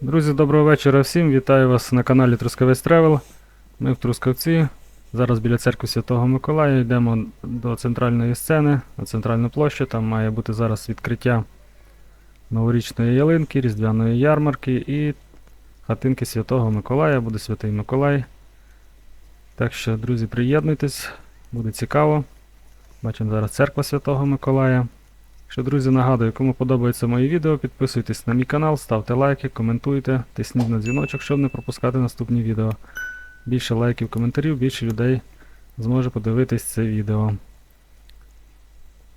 Друзі, доброго вечора всім. Вітаю вас на каналі Трускавець Тревел. Ми в Трускавці. Зараз біля церкви Святого Миколая йдемо до центральної сцени, на центральну площу. Там має бути зараз відкриття новорічної ялинки, різдвяної ярмарки і хатинки Святого Миколая. Буде Святий Миколай. Так що, друзі, приєднуйтесь, буде цікаво. Бачимо зараз церква Святого Миколая. Що, друзі, нагадую, кому подобається моє відео, підписуйтесь на мій канал, ставте лайки, коментуйте, тисніть на дзвіночок, щоб не пропускати наступні відео. Більше лайків, коментарів, більше людей зможе подивитись це відео.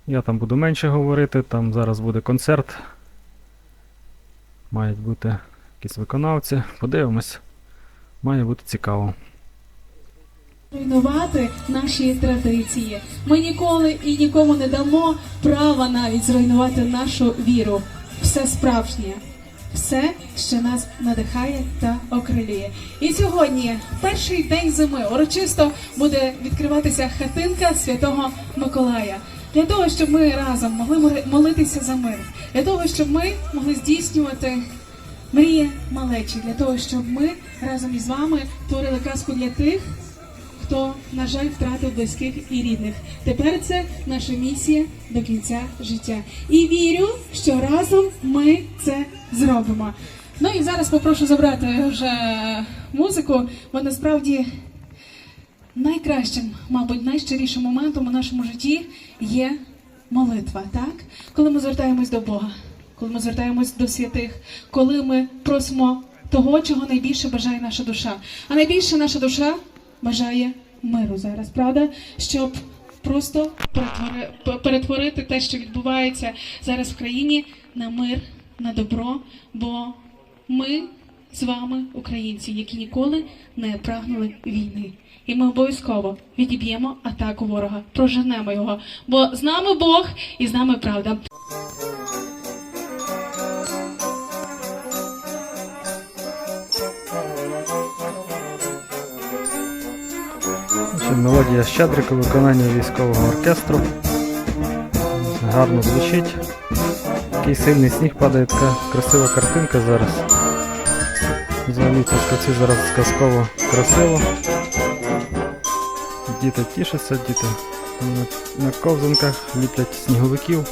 Я там буду менше говорити, там зараз буде концерт. Мають бути якісь виконавці. Подивимось. Має бути цікаво. Руйнувати наші традиції. Ми ніколи і нікому не дамо права навіть зруйнувати нашу віру. Все справжнє, все, що нас надихає та окрилює. І сьогодні, перший день зими, урочисто буде відкриватися хатинка Святого Миколая. Для того, щоб ми разом могли моли- молитися за мир, для того, щоб ми могли здійснювати мрії малечі, для того, щоб ми разом із вами творили казку для тих, хто, на жаль, втратив близьких і рідних. Тепер це наша місія до кінця життя. І вірю, що разом ми це зробимо. Ну і зараз попрошу забрати вже музику, бо насправді найкращим, мабуть, найщирішим моментом у нашому житті є молитва, так? Коли ми звертаємось до Бога, коли ми звертаємось до святих, коли ми просимо того, чого найбільше бажає наша душа. А найбільше наша душа бажає миру зараз, правда? Щоб просто перетвори- перетворити те, що відбувається зараз в країні, на мир, на добро, бо ми з вами, українці, які ніколи не прагнули війни. І ми обов'язково відіб'ємо атаку ворога, проженемо його. Бо з нами Бог і з нами правда. Значить, мелодія Щедрика, виконання військового оркестру. Гарно звучить. Такий сильний сніг падає, така красива картинка зараз. Взагалі в скаці зараз сказково красиво. Діти тішаться, діти на, на ковзанках ліплять сніговиків.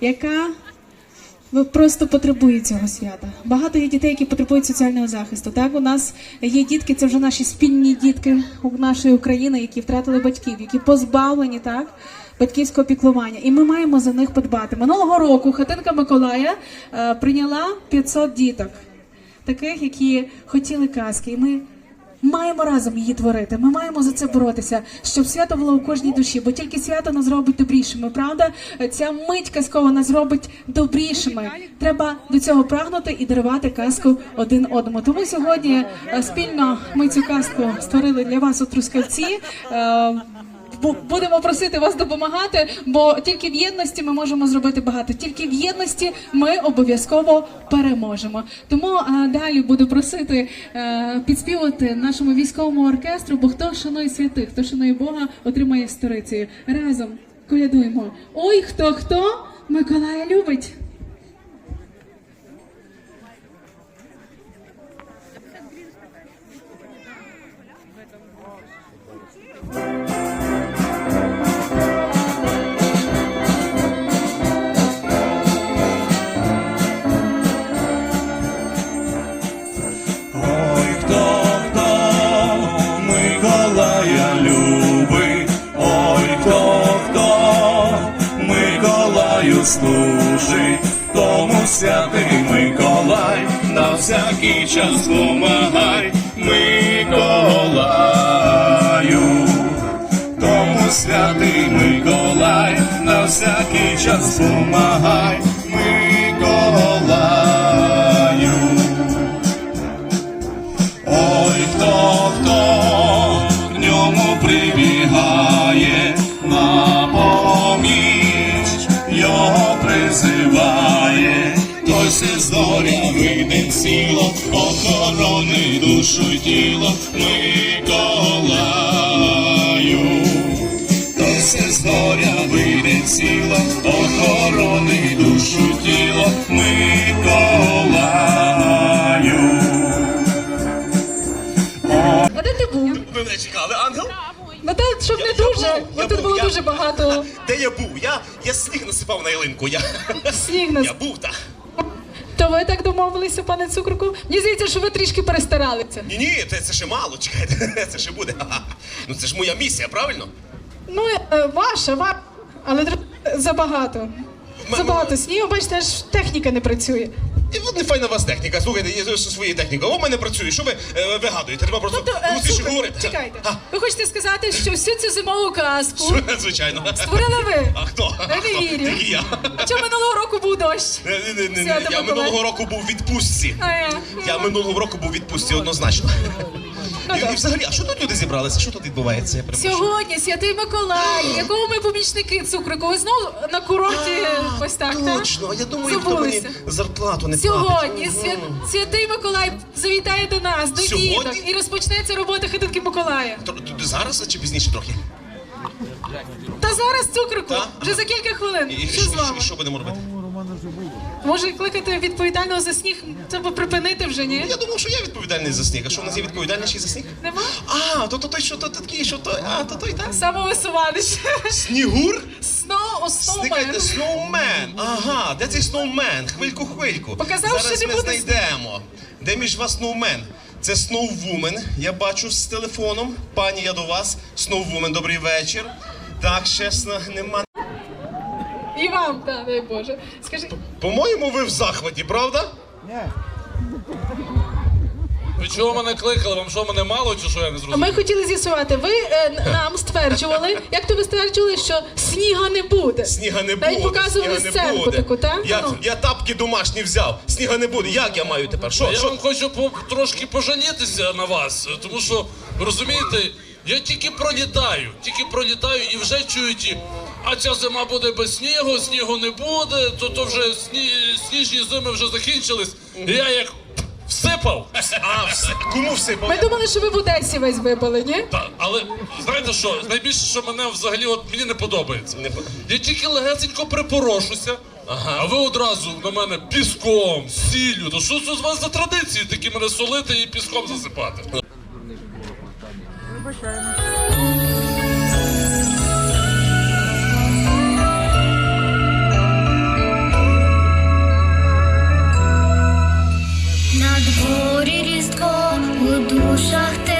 Яка просто потребує цього свята. Багато є дітей, які потребують соціального захисту. Так, у нас є дітки, це вже наші спільні дітки у нашої України, які втратили батьків, які позбавлені так. Батьківського піклування, і ми маємо за них подбати. Минулого року хатинка Миколая е, прийняла 500 діток, таких, які хотіли казки. І ми маємо разом її творити. Ми маємо за це боротися, щоб свято було у кожній душі, бо тільки свято нас робить добрішими. Правда, ця мить казкова нас робить добрішими. Треба до цього прагнути і дарувати казку один одному. Тому сьогодні е, спільно ми цю казку створили для вас у Трускавці. Бу- Будемо просити вас допомагати, бо тільки в єдності ми можемо зробити багато. Тільки в єдності ми обов'язково переможемо. Тому е, далі буду просити е, підспівати нашому військовому оркестру, бо хто шанує святих, хто шанує Бога, отримає сторицею. Разом колядуємо. Ой, хто хто Миколая любить. святий час помагай, Миколаю. Тому святий Миколай, на всякий час помагай, Миколаю. Ой, хто, хто к ньому прибігає, на поміч його призиває, той се зоря вийде ціло, охорони душу й тіло Миколаю. Той се зоря вийде ціло, охорони душу й тіло Миколаю. А де ти був? Ви мене чекали, ангел? Ну та щоб не Я дуже, бо я тут був, було я- дуже багато Де я був? Я, я сніг насипав на ялинку. Я, сніг нас. я був так. То ви так домовилися, пане цукруку? Мені здається, що ви трішки перестаралися. Ні, ні, це, це ще мало, чекайте, це ще буде. Ну це ж моя місія, правильно? Ну, е, ваша, ваша, але забагато. Забагато снігу, бачите, аж техніка не працює. І от не файна вас техніка. Слухайте, є зі своєю технікою. А у мене працює. Що ви е, вигадуєте? Треба просто Тобто, е, цукруку, говорити. чекайте. А, Ви хочете сказати, що всю цю зимову казку що, звичайно. створили ви? А хто? Я А хто? не вірю. Тільки я. А чому минулого року був дощ? Не, не, не, не, Свято Я Миколай. минулого року був у відпустці. А я. Я минулого року був у відпустці однозначно. Ну, І, і взагалі, а що тут люди зібралися? Що тут відбувається? Я перепрошую. Сьогодні святий Миколай, якого ми помічники цукрику. Ви знову на курорті ось так, так? Точно, я думаю, хто мені Забулися. зарплату не Сьогодні платить. свя- святий Миколай завітає до нас, до Сьогодні? діток, і розпочнеться робота хатинки Миколая. Тр- Зараз чи пізніше трохи? Та зараз цукрику, Так? вже за кілька хвилин. І, Що що, вами? і що будемо робити? Може кликати відповідального за сніг, треба припинити вже, ні? Я думав, що я відповідальний за сніг. А що в нас є відповідальніший за сніг? Нема? А, то, то той, що то такий, що той, а, то той так. Самовисуванич. Снігур? Сникайте, сноумен. Ага, де цей сноумен? Хвильку, хвильку. Показав, Зараз що не ми буде знайдемо. Де між вас сноумен? Це сноувумен. Я бачу з телефоном. Пані, я до вас. Сноувумен, добрий вечір. Так, чесно, нема. І вам, так, дай Боже. Скажи, По-моєму, ви в захваті, правда? Ви чого мене кликали? Вам що мене мало чи що я не зрозумів? ми хотіли з'ясувати, ви е, нам стверджували, як то ви стверджували, що сніга не буде. Сніга не Та й показували сніга не сценку буде. таку, так? Я, Ну. я тапки домашні взяв. Сніга не буде. Як я маю тепер? Що? Я що? вам хочу по- трошки пожалітися на вас, тому що, ви розумієте, я тільки пролітаю, тільки пролітаю і вже чую ті, а ця зима буде без снігу, снігу не буде, то, то вже сні, сніжні зими вже закінчились. І я як всипав. А, все. Кому всипав? Ми думали, що ви в Одесі весь випали, ні? Та, але знаєте що? Найбільше, що мене взагалі от мені не подобається. Не по- Я тільки легесенько припорошуся, а ви одразу на мене піском, сіллю. То що це з вас за традиції такі мене солити і піском засипати? Різдво, у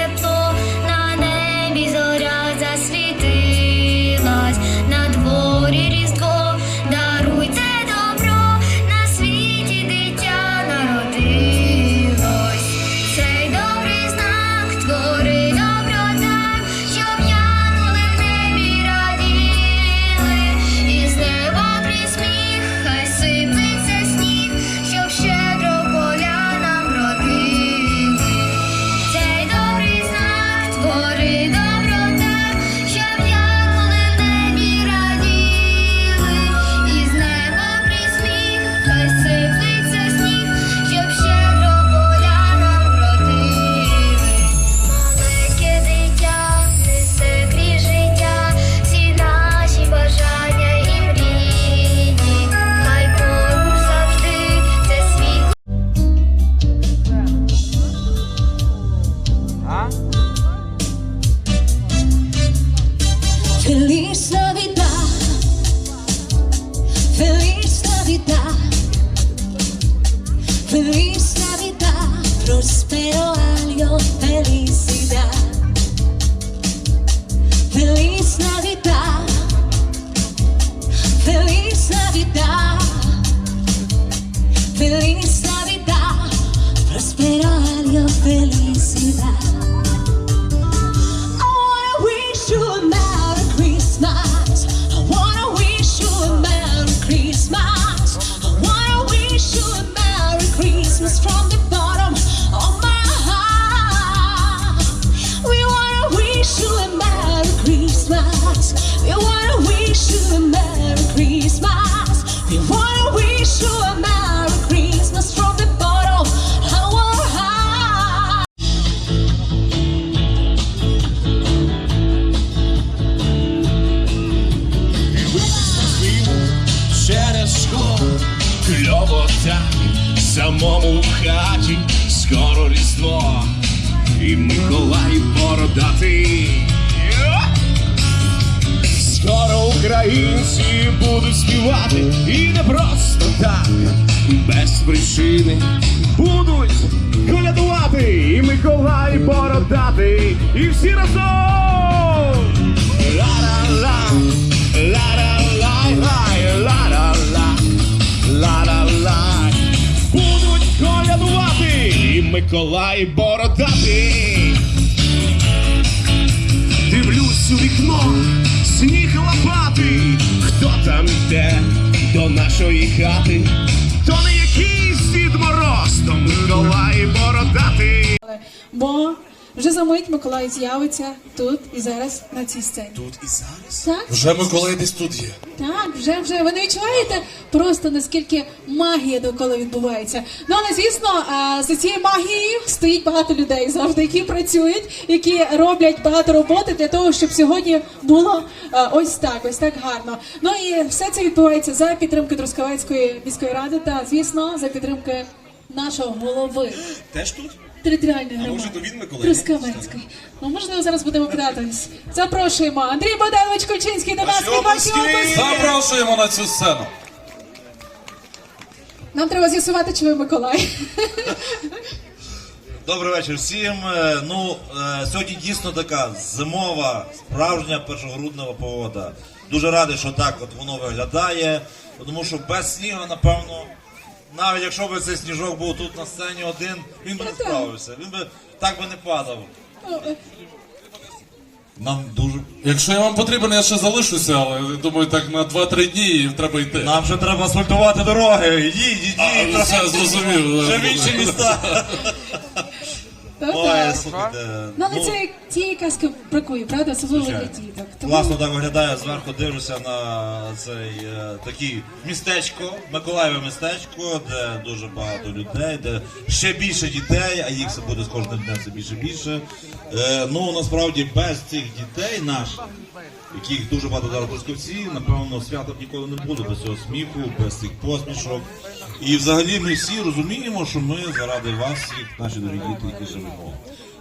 release Українці будуть співати і не просто так, без причини будуть колядувати і Миколай бородатий, і всі разом. Ла-ла-ла, ла-ла-лай-лай, ла-ла-ла, ла-ла-лай. Будуть колядувати і Миколай бородатий. Дивлюсь у вікно, нашої хати? То не якийсь Дід Мороз, то Миколай бородатий. Бо вже за мить Миколай з'явиться тут і зараз на цій сцені. Тут і зараз. Так, Вже Миколай десь тут є. так, вже вже ви не відчуваєте просто наскільки магія довкола відбувається. Ну але звісно, за цією магією стоїть багато людей завжди, які працюють, які роблять багато роботи для того, щоб сьогодні було ось так, ось так гарно. Ну і все це відбувається за підтримки Трускавецької міської ради та звісно за підтримки нашого голови. Теж тут? Територіальної може, громади. то він Миколай? Трускавецький. Ну, можливо, зараз будемо питатись. Запрошуємо Андрій Богданович Кульчинський до нас. Ваші оплески. Запрошуємо на цю сцену. Нам треба з'ясувати, чи ви Миколай. Добрий вечір всім. Е, Ну, е, сьогодні дійсно така зимова, справжня першогруднева погода. Дуже радий, що так от воно виглядає, тому що без снігу, напевно, навіть якщо б цей сніжок був тут на сцені один, він би не справився. Він би так би не падав. Нам дуже. Якщо я вам потрібен, я ще залишуся, але думаю, так на 2-3 дні і треба йти. Нам ще треба асфальтувати дороги. Їдь, їдь, А, їдь. все, зрозумів. Ще в інші міста. Так. слухайте. Ну, але це цієї казки бракує, правда? Особливо для Звичайно. діток. Тому Класно так виглядає, зверху дивлюся на цей е, такий містечко, Миколаєве містечко, де дуже багато людей, де ще більше дітей, а їх все буде з кожним днем все більше і більше. Е, ну насправді без цих дітей наших, яких дуже багато зараз трускавці, напевно, свято б ніколи не буде без цього сміху, без цих посмішок. І взагалі ми всі розуміємо, що ми заради вас, всіх, наші дорогі діти, які живемо.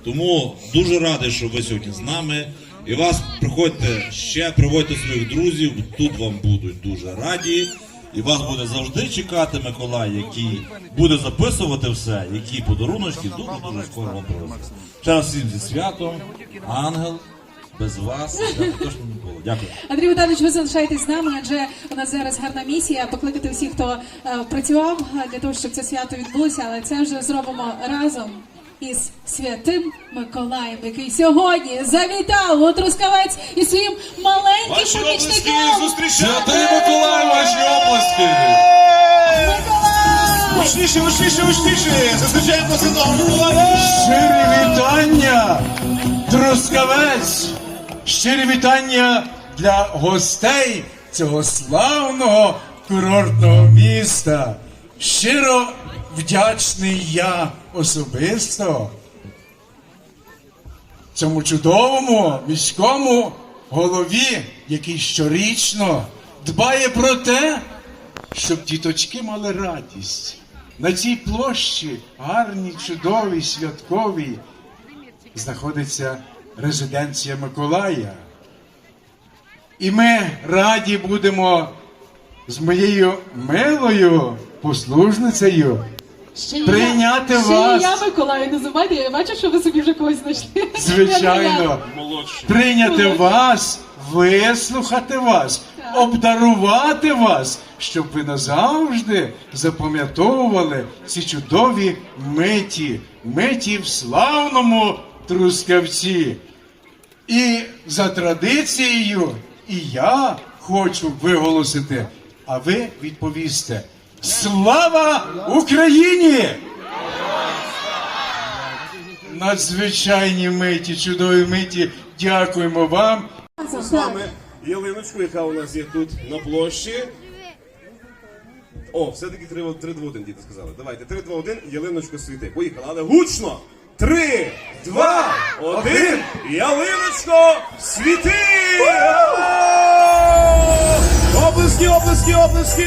Тому дуже радий, що ви сьогодні з нами. І вас приходьте ще, приводьте своїх друзів, тут вам будуть дуже раді. І вас буде завжди чекати Миколай, який буде записувати все, які подаруночки дуже дуже скоро вам привезуть. Ще раз всім зі святом, ангел, без вас точно не було. Дякую. Андрій Богданович, ви залишаєтесь з нами, адже у нас зараз гарна місія покликати всіх, хто е, працював для того, щоб це свято відбулося, але це вже зробимо разом із святим Миколаєм, який сьогодні завітав у Трускавець із своїм маленьким помічником. Святий Миколай, ваші оплески! Гучніше, гучніше, гучніше! Зустрічаємо Святого Миколая! Щирі вітання, Трускавець! Щирі вітання для гостей цього славного курортного міста. Щиро вдячний я особисто цьому чудовому міському голові, який щорічно дбає про те, щоб діточки мали радість. На цій площі, гарній, чудовій, святковій, знаходиться резиденція Миколая. І ми раді будемо з моєю милою послужницею Ще й я- прийняти ще й я Миколаю називайте, я бачу, що ви собі вже когось знайшли. Звичайно, прийняти вас, вислухати вас, обдарувати вас, щоб ви назавжди запам'ятовували ці чудові миті, миті в славному трускавці. І за традицією, і я хочу виголосити, а ви відповісте: Слава Україні! Надзвичайні миті, чудові миті. Дякуємо вам. З вами ялиночку, яка у нас є тут на площі. О, все-таки 3, 3 2 1 діти сказали. Давайте, 3, 2, 1, ялиночку світи. Поїхали, але гучно! 3, 2, 1, ялиночко світи! Оплески, оплески, оплески!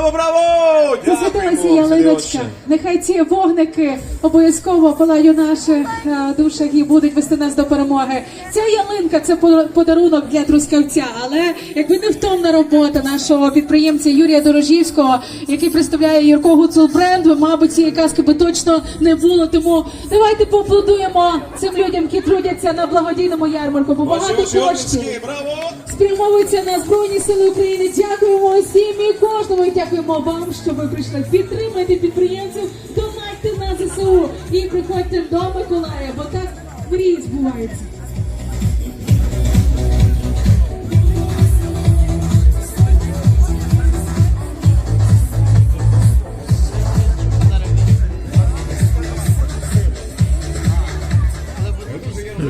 Браво, браво! засвітилася ялиночка. Нехай ці вогники обов'язково палають у наших е, душах і будуть вести нас до перемоги. Ця ялинка це по- подарунок для трускавця, але якби невтомна робота нашого підприємця Юрія Дорожівського, який представляє Юрко Гуцул бренд, мабуть, цієї казки би точно не було. Тому давайте поаплодуємо цим людям, які трудяться на благодійному ярмарку. Бо багато коштів Браво! спрямовується на Збройні Сили України. Дякуємо усім і кожному. І дякуємо вам, що ви прийшли. Підтримайте підприємців, донайте на ЗСУ і приходьте до Миколая, бо так мрії збуваються.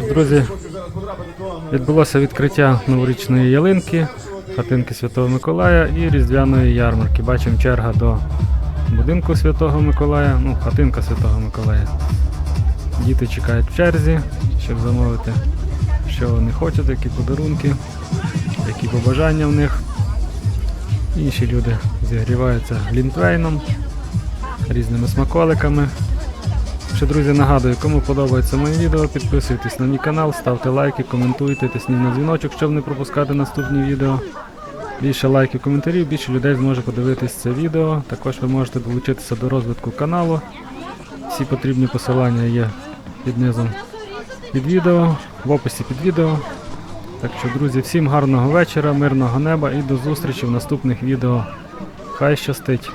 Друзі, відбулося відкриття новорічної ялинки, хатинки Святого Миколая і Різдвяної ярмарки. Бачимо черга до будинку Святого Миколая, ну, хатинка Святого Миколая. Діти чекають в черзі, щоб замовити, що вони хочуть, які подарунки, які побажання в них. Інші люди зігріваються глінтвейном, різними смаколиками. Ще, друзі, нагадую, кому подобається моє відео, підписуйтесь на мій канал, ставте лайки, коментуйте, тисніть на дзвіночок, щоб не пропускати наступні відео. Більше лайків, коментарів, більше людей зможе подивитись це відео. Також ви можете долучитися до розвитку каналу. Всі потрібні посилання є під низом під відео, в описі під відео. Так що, друзі, всім гарного вечора, мирного неба і до зустрічі в наступних відео. Хай щастить!